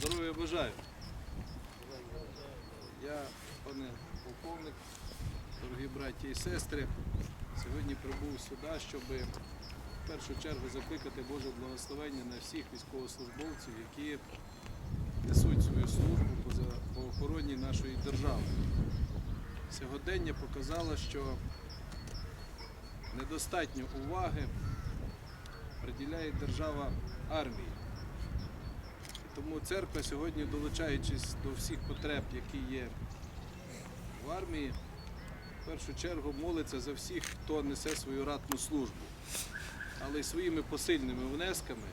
Здоров'я бажаю. Я, пане полковник, дорогі браті і сестри, сьогодні прибув сюди, щоб в першу чергу закликати Боже благословення на всіх військовослужбовців, які несуть свою службу по охороні нашої держави. Сьогодення показало, що недостатньо уваги приділяє держава армії. Тому церква сьогодні, долучаючись до всіх потреб, які є в армії, в першу чергу молиться за всіх, хто несе свою ратну службу. Але й своїми посильними внесками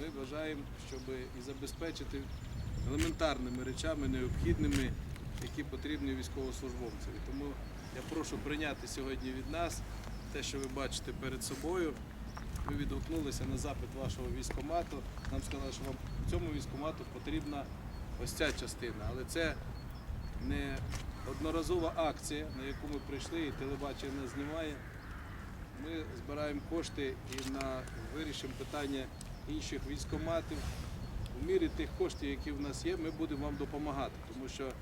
ми бажаємо, щоб і забезпечити елементарними речами, необхідними, які потрібні військовослужбовцям. Тому я прошу прийняти сьогодні від нас те, що ви бачите перед собою. Ви відгукнулися на запит вашого військомату. Нам сказали, що вам цьому військомату потрібна ось ця частина. Але це не одноразова акція, на яку ми прийшли, і телебачення нас знімає. Ми збираємо кошти і на вирішимо питання інших військоматів. У мірі тих коштів, які в нас є, ми будемо вам допомагати, тому що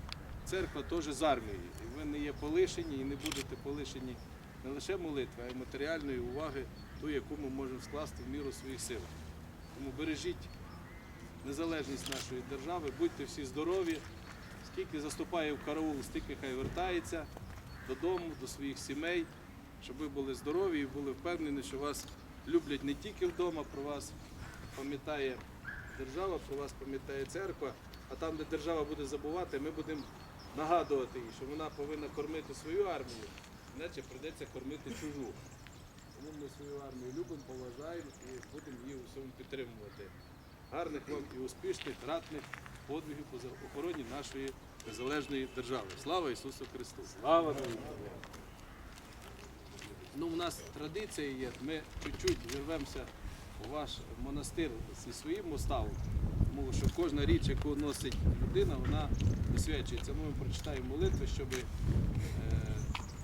церква теж з армією. І ви не є полишені і не будете полишені не лише молитви, а й матеріальної уваги, ту, яку ми можемо скласти в міру своїх сил. Тому бережіть незалежність нашої держави, будьте всі здорові. Скільки заступає в караул, стільки хай вертається додому, до своїх сімей, щоб ви були здорові і були впевнені, що вас люблять не тільки вдома, про вас пам'ятає держава, про вас пам'ятає церква, а там, де держава буде забувати, ми будемо нагадувати їй, що вона повинна кормити свою армію, іначе прийдеться кормити чужу. Тому ми свою армію любимо, поважаємо і будемо її у всьому підтримувати. Гарних вам і успішних, ратних подвигів по охороні нашої незалежної держави. Слава Ісусу Христу! Слава Ну, у нас традиція є, ми чуть-чуть вірвемося у ваш монастир зі своїм уставом, тому що кожна річ, яку носить людина, вона освячується. Ми прочитаємо молитви, щоб е,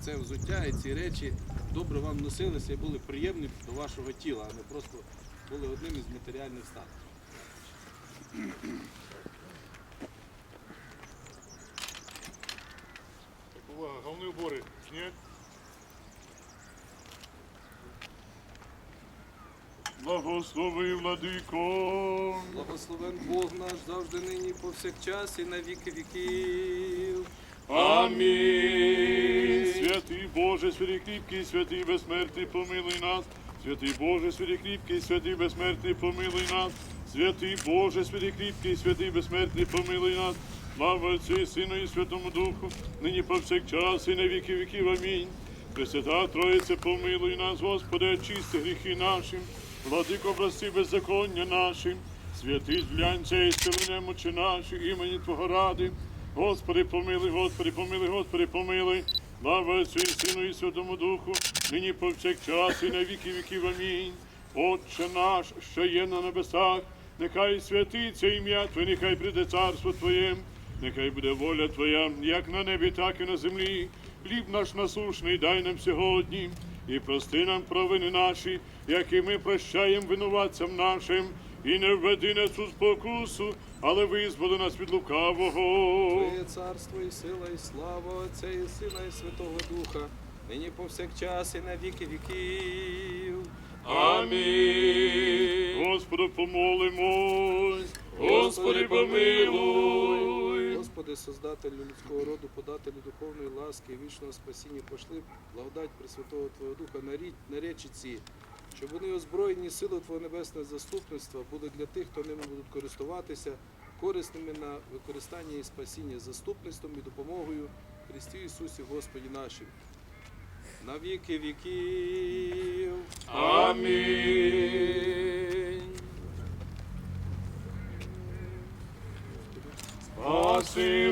це взуття і ці речі добре вам носилися і були приємні до вашого тіла, а не просто були одним із матеріальних статків. Так, увага, головні убори снять. Благослови, владико. Благословен Бог наш завжди нині, повсякчас і на віки віків. Амінь. Святий Боже, святий кріпкий, святий безсмертний, помилуй нас. Святий Боже, святий кріпкий, святий безсмертний, помилуй нас. Святий Боже, святий кріпкий, святий безсмертний, помилуй нас. Слава Отцю Сину і Святому Духу, нині повсякчас і на віки віків. Амінь. Пресвята Троїце, помилуй нас, Господи, очисти гріхи наші, владико, прости беззаконня наші, святий глянця і сили немочі наші, імені Твого ради. Господи, помилуй, Господи, помилуй, Господи, помилуй. Слава Отцю і Сину і Святому Духу, нині повсякчас і на віки віків. Амінь. Отче наш, що є на небесах, нехай святиться ім'я Твоє, нехай прийде царство Твоє, нехай буде воля Твоя, як на небі, так і на землі. Хліб наш насушний дай нам сьогодні, і прости нам провини наші, як і ми прощаємо винуватцям нашим, і не введи нас у спокусу, але визволи нас від лукавого. Твоє царство і сила, і слава Отця і Сина, і Святого Духа, нині повсякчас і на віки віків. Амінь. Господу помолимось. Господи, помилуй. Господи, Создателю людського роду, подателю духовної ласки і вічного спасіння, пошли благодать Пресвятого Твого Духа на, щоб вони озброєні сили Твого небесного заступництва були для тих, хто ними будуть користуватися, корисними на використання і спасіння заступництвом і допомогою Христі Ісусі Господі нашим. На віки віків. Амінь. Спаси,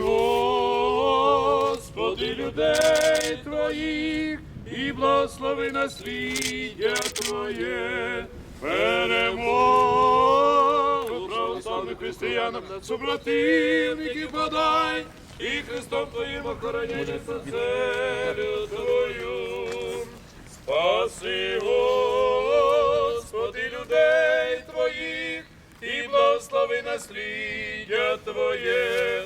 Господи, людей Твоїх і благослови насліддя Твоє, перемогу православним християнам, супротивників подай, і Христом Твоїм охороняй целю Твою. Спаси, Господи, людей Твоїх і благослови насліддя Твоє,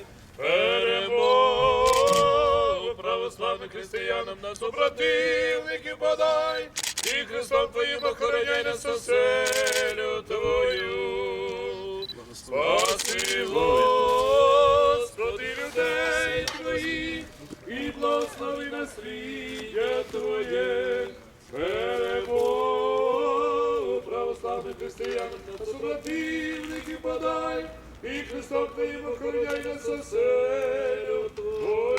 християнам на супротивників подай, і Христом Твоїм охороняй нас оселю Твою. Спаси, Господи, людей Твоїх, і благослови насліддя Твоє, перемогу православним християнам на супротивників подай, і Христом Твоїм охороняй нас оселю Твою.